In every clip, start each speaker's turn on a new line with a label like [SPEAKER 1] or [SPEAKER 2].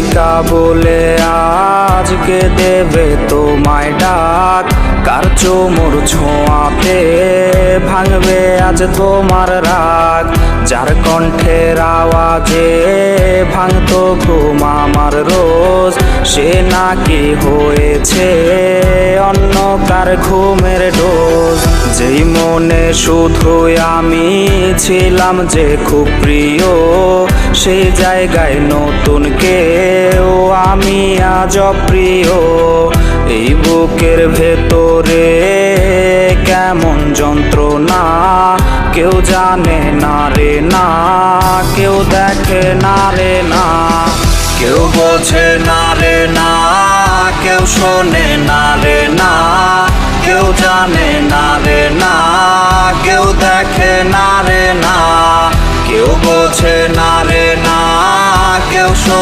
[SPEAKER 1] নায়িকা বলে আজকে দেবে তোমায় ডাক। কার চোমর ছোঁয়াতে ভাঙবে আজ তোমার রাগ? যার কণ্ঠের আওয়াজে ভাঙতো ঘুম আমার রোজ, সে নাকি হয়েছে অন্য কার ঘুমের ডোজ? যেই মনে শুধু আমি ছিলাম যে খুব প্রিয় সেই জায়গায় নতুন কেউ, আমি আজ প্রিয়। এই বুকের ভেতরে কেমন যন্ত্রণা? কেউ জানে না রে না, কেউ দেখে না রে না। কেউ বোঝে না রে না, কেউ শোনে না রে না।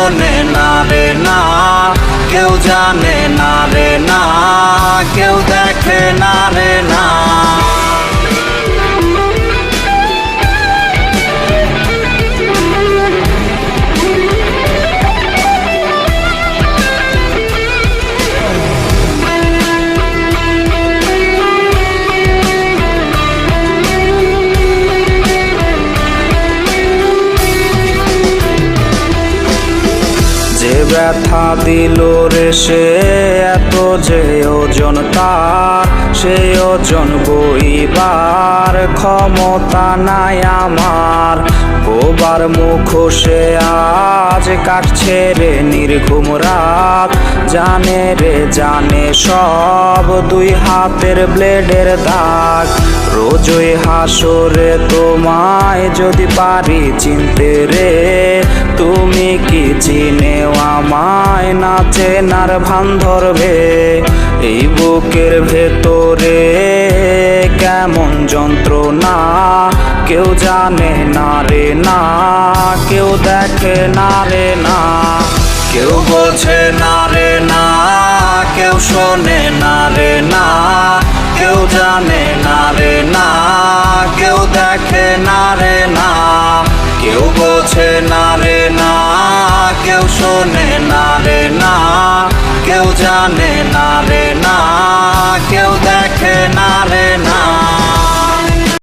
[SPEAKER 1] শোনে না রে না কেউ জানে না রে না কেউ দেখে না রে না। ব্যথা দিল রে, সে এত যে ওজন তার, সে ওজন বইবার ক্ষমতা নাই আমার। বোবার মুখ সে আজ কাটছে রে নির্ঘুম রাত, জানে রে, জানে সব দুই হাতের ব্লেডের দাগ। রোজই হাসরে তোমায় যদি পারি চিনতে রে, তুমি কি চিনেও আমায় না চেনার ভান ধরবে? এই বুকের ভেতরে কেমন যন্ত্রণা? কেউ জানে না রে না, কেউ দেখে না রে না। কেউ বোঝে না রে না, কেউ শোনে না রে না, কেউ জানে না রে না। দেখে না রে না। কেউ বোঝে না রে না, কেউ শোনে না রে না। কেউ জানে না রে না, কেউ দেখে